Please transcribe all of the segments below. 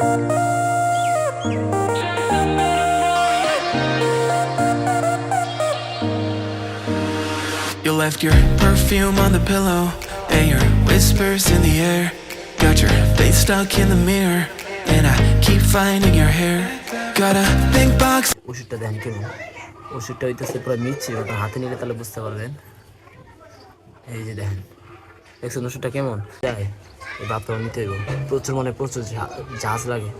You left your perfume on the pillow and your whispers in the air. Got your face stuck in the mirror, and I keep finding your hair. Got a pink box. ওষুধটা দেন কেমন ওষুধটা হইতেছে পুরো মিচ্ছি ওটা হাতে নিলে তাহলে বুঝতে পারবেন এই যে দেখেন দেখছেন ওষুধটা কেমন যায় এই বাপটা নিতে হইব প্রচুর মানে প্রচুর ঝাঁজ লাগে।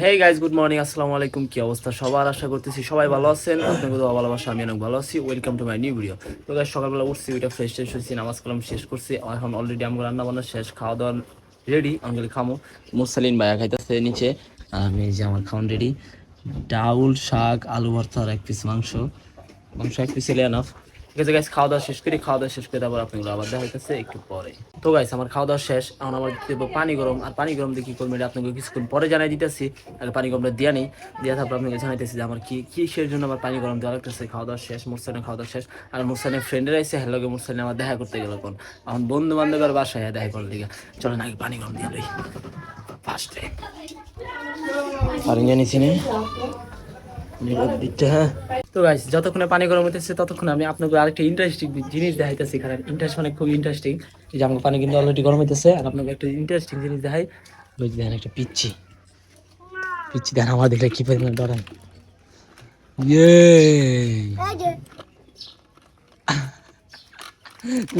হেই গাইজ গুড মর্নিং আসসালামু আলাইকুম। কি অবস্থা? সবার আশা করতেছি সবাই ভালো আছেন। আপনাকে তো ভালোবাসা, আমি অনেক ভালো আছি। Welcome to my new video তো গাইজ সকালবেলা উঠছি ওইটা ফ্রেশ ট্রেশ হয়েছি, নামাজ কালাম শেষ করছি। এখন অলরেডি আমার রান্না বান্না শেষ খাওয়া দাওয়া রেডি আঙ্কেল খামো। মুসালিন ভাইয়া খাইতেছে নিচে। আমি যে আমার খাওয়ান রেডি ডাউল, শাক, আলু ভর্তা আর এক পিস মাংস। মাংস এক পিস এলে এনাফ ঠিক গাইস খাওয়া দাওয়া শেষ করি খাওয়া দাওয়া শেষ করে তারপর আপনাগুলো আবার দেখা হইতেছে একটু পরে। তো গাইস আমার খাওয়া দাওয়া শেষ, এখন আমার দেবো পানি গরম, আর পানি গরম দিয়ে কি করব এটা আপনাকে কিছুক্ষণ পরে জানাই দিতেছি আগে পানি গরমটা দিয়া নেই। দিয়ে তারপর আপনাকে জানাইতেছি যে আমার কি, কিসের জন্য আমার পানি গরম দেওয়া লাগতেছে। খাওয়া দাওয়া শেষ মুরসানের খাওয়া দাওয়া শেষ, আর মুরসানের ফ্রেন্ডের আইসে হ্যালো মুরসানে আমার দেখা করতে গেল কোন এখন বন্ধু বান্ধবের বাসায় দেখা করার দিকে চলো না আগে পানি গরম দিয়ে লই। ফার্স্টে পানি জানিস তো গাইস যতক্ষণে পানি গরম হইতেছে ততক্ষণ আমি আপনাকে আরেকটা ইন্টারেস্টিং জিনিস দেখাইতেছি এখানে ইন্টারেস্ট মানে খুব ইন্টারেস্টিং যে আমাকে পানি কিন্তু অলরেডি গরম হইতেছে আর আপনাকে একটা ইন্টারেস্টিং জিনিস দেখাই। ওই যে দেখেন একটা পিচ্ছি। পিচ্ছি দেখেন আমার দেখলে কি পরিমাণ ডরায় ইয়ে!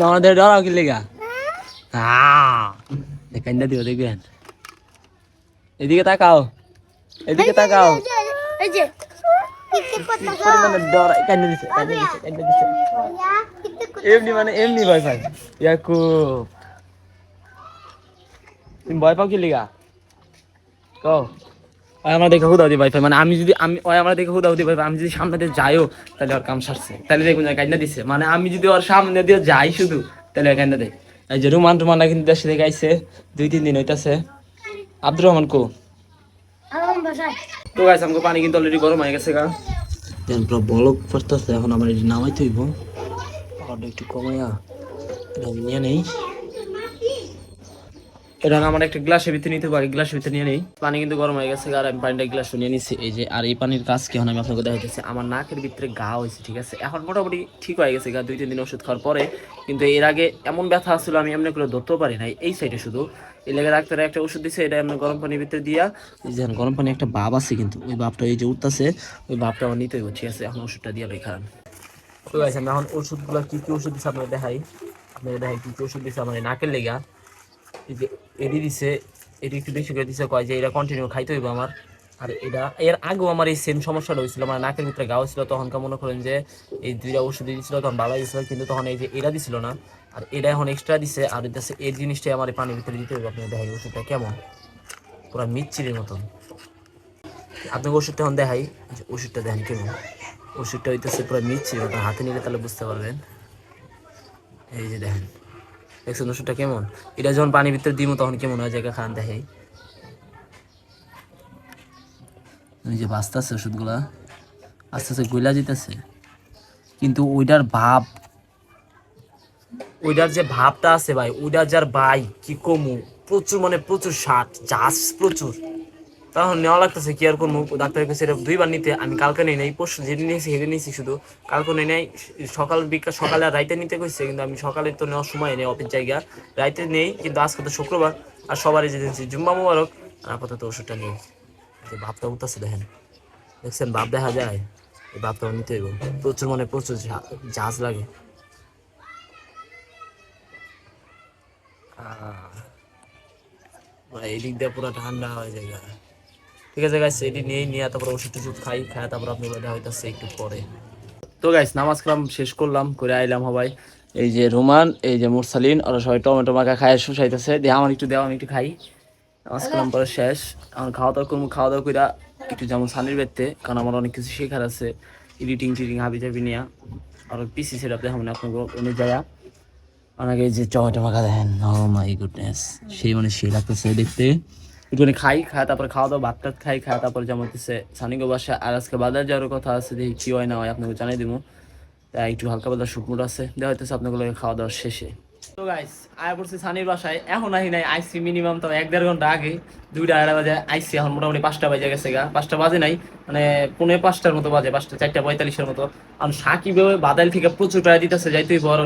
আমাদের ডরাও কি লেগা। দেখাই না দিও দেখবেন। এদিকে তাকাও। এদিকে তাকাও। এই যে টিকটিক কি করতেছ পরিমাণে মানে আমি যদি, আমি, ওই দেখে আমি যদি সামনে দিয়ে যাইও, তাহলে ওর কাম সারছে। তাহলে দেখুন যে কান্না দিছে। মানে আমি যদি ওর সামনে দিয়ে যাই শুধু, তাহলে ও কান্না দেয়। এই যে রুমান টুমানরা কিন্তু দেশে আইছে দুই, তিন দিন হইতাছে। আব্দুর রহমান কো? তো গাইস আমাকে পানি কিন্তু অলরেডি গরম হয়ে গেছে গা পুরো বলক পড়তেছে, এখন আমার এটি নামাইতে হইব। একটু কমাইয়া এটা নিয়ে নেই। এটা আমার একটা গ্লাসের ভিতরে নিতে পারি গ্লাসের ভিতরে নিয়ে নেই। পানি কিন্তু গরম হয়ে গেছে, আর আমি পানিটা গ্লাস নিয়ে নিচ্ছি এই যে, আর এই পানির কাজ কি আমি আপনাকে দেখাইতেছি। আমার নাকের ভিতরে ঘা হয়েছে, ঠিক আছে? এখন মোটামুটি ঠিক হয়ে গেছে গা, দুই, তিন দিন ওষুধ খাওয়ার পরে। কিন্তু এর আগে এমন ব্যথা আসছিল আমি এমনি করে ধরতেও পারি নাই, এই সাইডে শুধু। এই লেগে ডাক্তার একটা ওষুধ দিছে, এটা এমনি গরম পানির ভিতরে দিয়া। এই যে, গরম পানি একটা ভাব আছে কিন্তু, ওই ভাবটা এই যে উঠতেছে, ওই ভাবটা আমার নিতে হইব, ঠিক আছে? এখন ওষুধটা দিয়ে লই খান তো এখন ওষুধগুলো কি কি ওষুধ দিচ্ছে আপনাকে দেখাই। আপনাকে দেখাই কি কি ওষুধ দিচ্ছে আমার নাকের লেগা। যে এডি দিছে এডি একটু বেশি করে দিছে, কয় যে এটা কন্টিনিউ খাইতে হইব আমার। আর এটা, এর আগেও আমার এই সেম সমস্যাটা হয়েছিল আমার নাকের ভিতরে গা হয়েছিল তখনকার মনে করেন যে এই দুইটা ওষুধ দিয়েছিল তখন ভালো হয়েছিল কিন্তু তখন এই যে এরা দিছিল না, আর এটা এখন এক্সট্রা দিছে, আর এটা এই জিনিসটাই আমার পানির ভিতরে দিতে হবে আপনি দেখাই ওষুধটা কেমন। পুরো মিচ্ছিরির মতন। আপনাকে ওষুধটা এখন দেখাই, যে ওষুধটা দেখেন কেমন। ওষুধটা হইতেছে পুরো মিচ্ছির মতন, হাতে নিলে তাহলে বুঝতে পারবেন। এই যে দেখেন। দেখছেন ওষুধটা কেমন? এটা যখন পানির ভিতরে দিব তখন কেমন হয় জায়গা খান দেখে ওই যে বাঁচতেছে ওষুধগুলা। আস্তে আস্তে গইলা যেতেছে কিন্তু ওইটার ভাব ওইটার যে ভাবটা আছে ভাই ওইটার যার ভাই, কি কমু? প্রচুর মানে প্রচুর স্বাদ চাষ প্রচুর। তখন নেওয়া লাগতেছে কি আর করব? ডাক্তারের কাছে এটা দুইবার নিতে আমি কালকে নেই নাই, পরশু যেদিন নিয়েছি সেদিন নিয়েছি শুধু। কালকে নেই নাই, সকাল বিকাল সকালে আর রাইতে নিতে কইছে, কিন্তু আমি সকালে তো নেওয়ার সময় নেই অফিস জায়গা। রাইতে নেই, কিন্তু আজকে তো শুক্রবার। আর সবারই যে দিনছি জুম্মা মুবারক। আর আপাতত ওষুধটা নেই। ভাবটা উঠতেছে দেখেন। দেখছেন? ভাব দেখা যায়। এই ভাবটা নিতে হইব। প্রচুর মানে প্রচুর ঝাঁজ লাগে। মানে এই দিক দিয়ে পুরো ঠান্ডা হয়ে যায়। ঠিক আছে গাইস এটি নিয়েই নিয়ে তারপর ওষুধ টষুধ খাই খাই তারপর আপনি দেখা হইতেছে একটু পরে। তো গাইস নামাজ কালাম শেষ করলাম, করে আইলাম সবাই। এই যে রোমান, এই যে মুরসালিন, ওরা সবাই টমেটো মাখা খায়, শুষাইতেছে। দিয়ে আমার একটু দেওয়া আমি একটু খাই। নামাজ কালাম পরে শেষ। আমার খাওয়া দাওয়া করব, খাওয়া দাওয়া কইরা একটু যেমন সানির বেতে কারণ আমার অনেক কিছু শেখার আছে। এডিটিং টিডিং হাবি জাবি নিয়ে। আর পিসি সেট আপ দেখাবো না আপনাকে অনেক জায়গা। অনেকে যে টমেটো মাখা দেখেন ও মাই গুডনেস সেই মানে সেই লাগতেছে দেখতে। একটুখানি খাই খাই তারপরে খাওয়া দাওয়া ভাত টাত খাই, খায় তারপরে যেমন হচ্ছে সানিগো বাসা। আর আজকে বাজার যাওয়ার কথা আছে, দেখি কি হয় না হয় আপনাকে জানাই দিব তাই একটু হালকা পাতলা শুকনো আছে। দেওয়া হইতেছে আপনাগুলো খাওয়া দাওয়া শেষে। তো গাইস সানির বাসায়। এখন আহি নাই আইসি মিনিমাম তো এক দেড় ঘণ্টা আগে। দুইটা আড়াই বাজে আইসি। এখন মোটামুটি পাঁচটা বাজে গেছে গা। পাঁচটা বাজে নাই মানে পৌনে পাঁচটার মতো বাজে, পাঁচটা, চারটা পঁয়তাল্লিশের মতো। আমি সাকিব বাদাল থেকে প্রচুর টাকা দিতেছে, যাইতেই বড়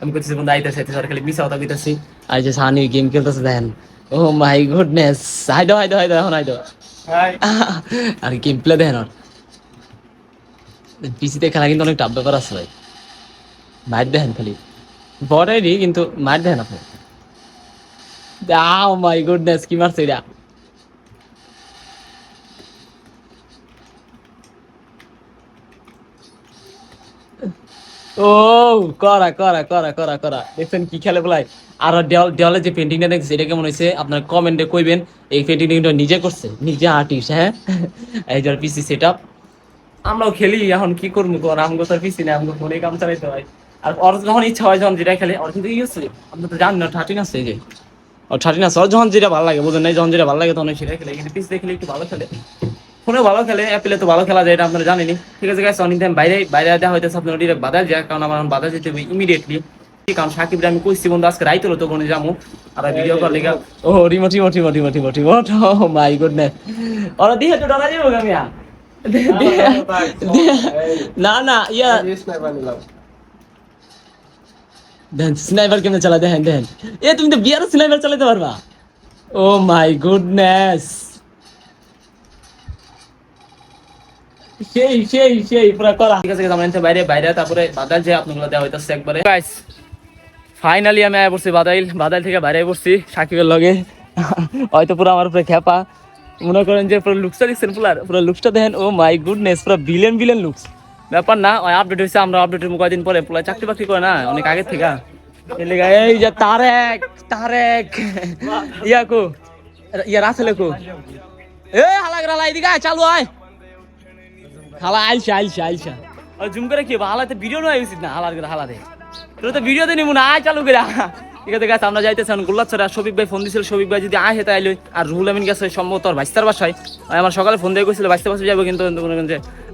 আমি করতেছি বন্ধু আইতেছে আর খালি দিতেছি আই যে সানি গেম খেলতেছে, দেখেন। ও মাই গুডনেস হাইদো হাইদো হাইদো এখন হাইদো আর গেম প্লে দেখেন ওর পিসিতে খেলা কিন্তু অনেক টাফ ব্যাপার আছে ভাই। মার দেখেন খালি। বড় কিন্তু মার দেখেন আপনি। ও মাই গুডনেস কি মারছে এটা? ও, করা করা করা করা করা। দেখছেন কি খেলে বলাই আর দেওয়াল দেওয়ালে যে পেন্টিংটা দেখছি এটা কেমন হয়েছে? আপনার কমেন্টে কইবেন, এই পেন্টিংটা নিজে করছে, নিজে আর্টিস্ট হ্যাঁ? এই যার পিসি সেট আমরাও খেলি, এখন কি করব? কোন আমগো তো পিসি না আমগো ফোনে কাম চালাইতে হয়। আর ওর যখন ইচ্ছা হয় যখন যেটা খেলে, ওর কিন্তু ইয়ে আছে। আমরা তো জানি না থার্টিন আছে যে। ও থার্টিন আছে। ওর যখন যেটা ভালো লাগে বুঝলেন নাই, যখন যেটা ভালো লাগে তখন সেটা খেলে। কিন্তু পিসি দেখলে একটু ভালো খেলে। ফোনেও ভালো খেলে অ্যাপেলে তো ভালো খেলা যায়, এটা আপনারা জানেনি ঠিক আছে গাইস অনেক টাইম বাইরে বাইরে দেওয়া হইতেছে, আপনার ডিরেক্ট বাজার যায় কারণ আমার এখন যেতে হবে ইমিডিয়েটলি কারণ সাকিব আমি কইছি, বন্ধু, আজকে রাইতে হলো তখন যাব আর ভিডিও কল লেগে ও remote remote remote remote remote remote oh my goodness ওরা দিয়ে তো ডরা যাব গামিয়া না না, ইয়া দেন স্নাইপার কেমনে চালা দেখেন দেখেন। এ, তুমি তো বিয়ার স্নাইপার চালাতে পারবা। ও মাই গুডনেস সেই সেই সেই, পুরা করা ঠিক আছে আমরা এনতে বাইরে বাইরে, তারপরে বাদাল যে আপনাগুলো দেওয়া হইতাছে একবারে। গাইস ফাইনালি আমি আয় পড়ছি বাদাইল বাদাইল থেকে বাইরে পড়ছি সাকিবের লগে। হয়তো পুরো আমার উপরে খেপা মনে করেন যে পুরো লুকসটা দেখছেন পুরার পুরো লুকসটা দেখেন। ও মাই গুডনেস পুরো বিলেন বিলেন লুকস ব্যাপার না, ওই আপডেট হয়েছে আমরা আপডেটের কয়েকদিন পরে। পুরো চাকরি বাকরি করে না, অনেক আগের থেকে। এই যে তারেক তারেক। ইয়াকু, ইয়া রাসেলে কো এ হালাক রালা এদিকে আয় চালু আয়। হালা আইলছে আইলছে আইলছে আর জুম করে কি, হালাতে ভিডিও নয় উচিত না? হালার হালাতে। তো না আয় চালু করে। গাছ আমরা শফিক ভাই ফোন দিছিল, শফিক ভাই যদি আর রুহুল আমিন গেছে, সম্ভবত ওর ভাইস্তার বাসায়। আমার সকালে ফোন দিয়ে কইছিল, ভাইস্তার বাসায় যাব কিন্তু?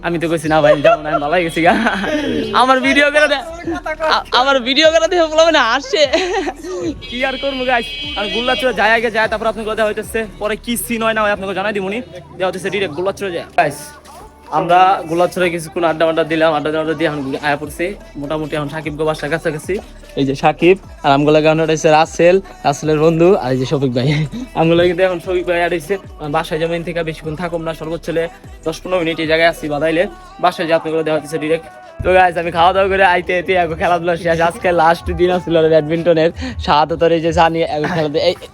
আমি তো না ভাই, যাব না গেছি গা। আমার ভিডিও করে আমার ভিডিও করে দিয়ে বলবে না আসছে কি আর করব গাছ আর গোল্লা চূড়া যায় আগে যায় তারপর আপনাকে কথা হইতেছে। পরে কি সিন হয় না হয় আপনাকে জানাই দিবনি দেওয়া হইতেছে ডিরেক্ট যায়। আমরা গোলাচ্ছরে কিছুক্ষণ আড্ডা মাড্ডা দিলাম, আড্ডা আড্ডা দিয়ে এখন আয়া পড়ছি। মোটামুটি এখন সাকিব গো বাসার কাছাকাছি। এই যে সাকিব আর আমগুলা গান হচ্ছে রাসেল, রাসেলের বন্ধু আর এই যে শফিক ভাই। আমগুলা কিন্তু এখন শফিক ভাই আড়াইছে বাসায় যাবেন থেকে বেশিক্ষণ থাকুম না। সর্বোচ্চ দশ পনেরো মিনিট এই জায়গায় আসছি বাদাইলে বাসায় যে আপনাগুলো দেওয়া হচ্ছে ডিরেক্ট তো গাইজ আমি খাওয়া দাওয়া করে আইতে আইতে এখন খেলাধুলা শেষ। আজকে লাস্ট দিন আসছিল ব্যাডমিন্টনের। শাহাদতর এই যে জানি, এখন খেলা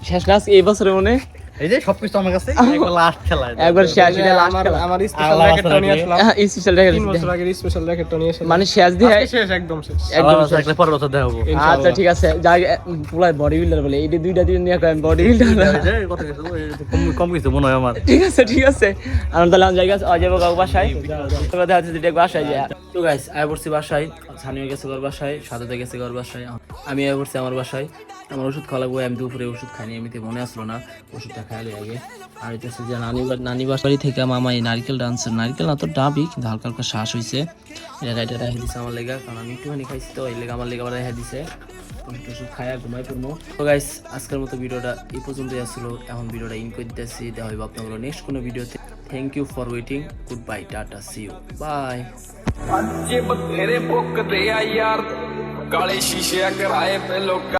শেষ না এই বছরে মনে? এই যে সবকিছু আমার কাছে একবার লাস্ট খেলা একবার শেষ এটা লাস্ট খেলা আমার স্পেশাল র্যাকেটটা নিয়ে আসলাম। স্পেশাল রেখে তিন বছর আগের স্পেশাল র্যাকেটটা নিয়ে এসেছিলাম মানে শেষ দিয়ে শেষ একদম শেষ। একদম শেষ। পরের বছর দেখাবো আচ্ছা ঠিক আছে। যাই পুরাই বডি বিল্ডার বলে এই দুইটা দিন নিয়ে আমি বডি বিল্ডার এই কিছু, কম- কম কিছু মনে হয় আমার। ঠিক আছে ঠিক আছে। আমরা তাহলে জায়গা আছে যাব কাউ বাসায়। দেখা যাচ্ছে যেটা বাসায় যায় তো গাইস আয় পড়ছি বাসায়। স্থানীয় গেছে ঘর বাসায় সাদাতে গেছে ঘর বাসায়। আমি পড়ছি আমার বাসায়। আমার ওষুধ খাওয়া লাগবে আমি দুপুরে ওষুধ খাইনি এমনিতে মনে আসলো না। ওষুধটা খাইলে আগে আর এটা হচ্ছে যে নানি বা- নানি বাসারি থেকে মামা এই নারকেল ডান্স নারকেল না তো ডাবি কিন্তু হালকা হালকা শ্বাস হয়েছে এটা এটা রেখে দিছে আমার লেগা কারণ আমি একটুখানি খাইছি তো এই লেগা আমার লেগা আবার রেখে দিছে একটু ওষুধ খায়া ঘুমাই পড়বো তো গাইস আজকের মতো ভিডিওটা এই পর্যন্তই আসলো এখন ভিডিওটা ইন করে দিতেছি দেখা হইব আপনাদের নেক্সট কোনো ভিডিওতে thank you for waiting good bye tata see you bye ਅੱਜ ਬਥੇਰੇ ਭੁੱਕਦੇ ਆ ਯਾਰ ਕਾਲੇ ਸ਼ੀਸ਼ੇ ਕਰਾਏ ਪੇ ਲੋਕਾਂ